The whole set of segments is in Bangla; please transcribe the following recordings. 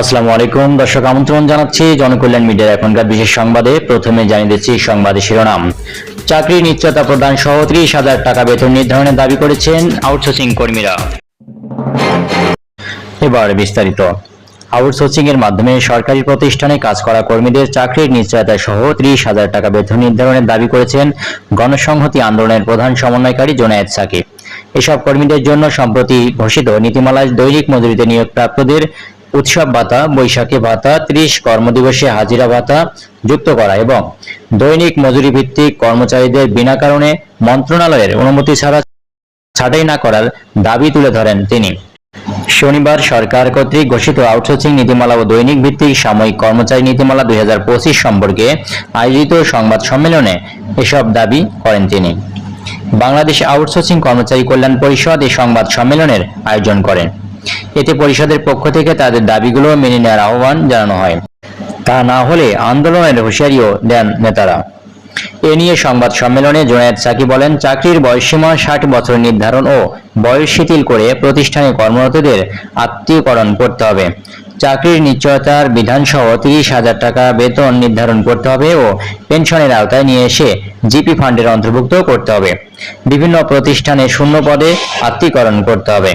আসসালামু আলাইকুম। দর্শক, আমন্ত্রণ জানাচ্ছি জনকল্যাণ মিডিয়ার এখনকার বিশেষ সংবাদে। প্রথমে জানিয়ে দিচ্ছি সংবাদের শিরোনাম। চাকরি নিশ্চয়তা প্রদান সহ ত্রিশ হাজার টাকা বেতন নির্ধারণের দাবি করেছেন আউটসোর্সিং কর্মীরা। এবার বিস্তারিত। আউটসোর্সিং এর মাধ্যমে সরকারি প্রতিষ্ঠানে কাজ করা কর্মীদের চাকরির নিশ্চয়তা সহ ত্রিশ হাজার টাকা বেতন নির্ধারণের দাবি করেছেন গণসংহতি আন্দোলনের প্রধান সমন্বয়কারী জোনায়েদ সাকিব। এসব কর্মীদের জন্য সম্প্রতি ঘোষিত নীতিমালায় দৈনিক মজুরিতে নিয়োগপ্রাপ্তদের উৎসব ভাতা, বৈশাখী ভাতা, ত্রিশ কর্মদিবসে হাজিরা ভাতা যুক্ত করা এবং দৈনিক মজুরি ভিত্তিক কর্মচারীদের বিনা কারণে মন্ত্রণালয়ের অনুমতি ছাড়া ছাঁটাই না করার দাবি তুলে ধরেন তিনি। শনিবার সরকার কর্তৃক ঘোষিত আউটসোর্সিং নীতিমালা ও দৈনিক ভিত্তিক সাময়িক কর্মচারী নীতিমালা দুই হাজার পঁচিশ সম্পর্কে আয়োজিত সংবাদ সম্মেলনে এসব দাবি করেন তিনি। বাংলাদেশ আউটসোর্সিং কর্মচারী কল্যাণ পরিষদ এই সংবাদ সম্মেলনের আয়োজন করেন। এতে পরিষদের পক্ষ থেকে তাদের দাবিগুলো মেনে নেওয়ার আহ্বান জানানো হয়। তা না হলে আন্দোলনের হুঁশিয়ারিও দেন নেতারা। এ নিয়ে সংবাদ সম্মেলনে জোনায়েদ সাকি বলেন, চাকরির বয়সসীমা ষাট বছর নির্ধারণ ও বয়স শিথিল করে প্রতিষ্ঠানে কর্মরতদের আত্মীয়করণ করতে হবে। চাকরির নিশ্চয়তার বিধানসহ তিরিশ হাজার টাকা বেতন নির্ধারণ করতে হবে ও পেনশনের আওতায় নিয়ে এসে জিপি ফান্ডের অন্তর্ভুক্ত করতে হবে। বিভিন্ন প্রতিষ্ঠানে শূন্য পদে আত্মীকরণ করতে হবে।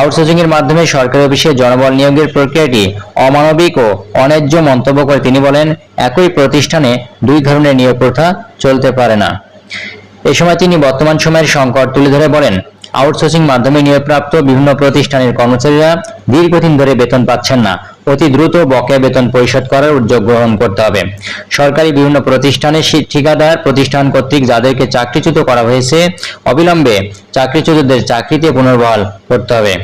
আউটসোর্সিং এর মাধ্যমে সরকারি অফিসে জনবল নিয়োগের প্রক্রিয়াটি অমানবিক ও অন্যায্য মন্তব্য করে তিনি বলেন, একই প্রতিষ্ঠানে দুই ধরনের নিয়োগ প্রথা চলতে পারে না। এ সময় তিনি বর্তমান সময়ের সংকট তুলে ধরে বলেন আউটসোর্সিং মাধ্যমে নিয়োগপ্রাপ্ত বিভিন্ন প্রতিষ্ঠানের কর্মচারীরা দীর্ঘদিন ধরে বেতন পাচ্ছেন না। অতি দ্রুত বকেয়া বেতন পরিশোধ করার উদ্যোগ গ্রহণ করতে হবে। সরকারি বিভিন্ন প্রতিষ্ঠানে ঠিকাদার প্রতিষ্ঠান কর্তৃক যাদেরকে চাকরিচ্যুত করা হয়েছে, অবিলম্বে চাকরিচ্যুতদের চাকরিতে পুনর্বহাল করতে হবে।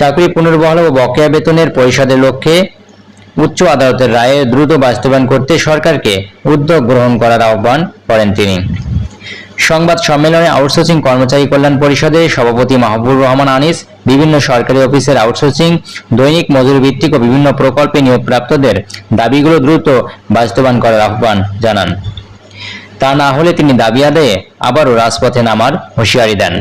চাকরি পুনর্বহাল ও বকেয়া বেতনের পরিশোধের লক্ষ্যে উচ্চ আদালতের রায়ে দ্রুত বাস্তবায়ন করতে সরকারকে উদ্যোগ গ্রহণ করার আহ্বান করেন তিনি। সংবাদ সম্মেলনে আউটসোর্সিং কর্মচারী কল্যাণ পরিষদের সভাপতি মাহবুব রহমান আনিস, বিভিন্ন সরকারি অফিসের আউটসোর্সিং দৈনিক মজুরি ভিত্তিক ও বিভিন্ন প্রকল্পে নিয়োগপ্রাপ্তদের দাবিগুলো দ্রুত বাস্তবায়ন করার আহ্বান জানান। তা না হলে তিনি দাবি আদায়ে আবারও রাজপথে নামার হুঁশিয়ারি দেন।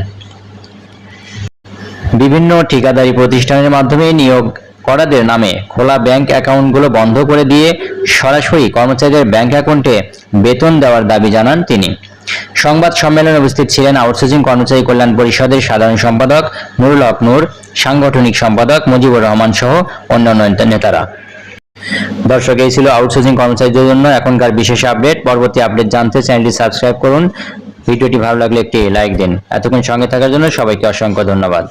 বিভিন্ন ঠিকাদারি প্রতিষ্ঠানের মাধ্যমে নিয়োগ করাদের নামে খোলা ব্যাংক অ্যাকাউন্টগুলো বন্ধ করে দিয়ে সরাসরি কর্মচারীদের ব্যাংক অ্যাকাউন্টে বেতন দেওয়ার দাবি জানান তিনি। সংবাদ সম্মেলনে উপস্থিত ছিলেন আউটসোর্সিং কর্মচারী কল্যাণ পরিষদের সাধারণ সম্পাদক নুরুল হক নূর, সাংগঠনিক সম্পাদক মুজিবুর রহমান সহ অন্যান্য নেতারা। দর্শক, এই ছিল আউটসোর্সিং কর্মচারীদের জন্য এখনকার বিশেষ আপডেট। পরবর্তী আপডেট জানতে চ্যানেলটি সাবস্ক্রাইব করুন। ভিডিওটি ভালো লাগলে একটি লাইক দিন। এতক্ষণ সঙ্গে থাকার জন্য সবাইকে অসংখ্য ধন্যবাদ।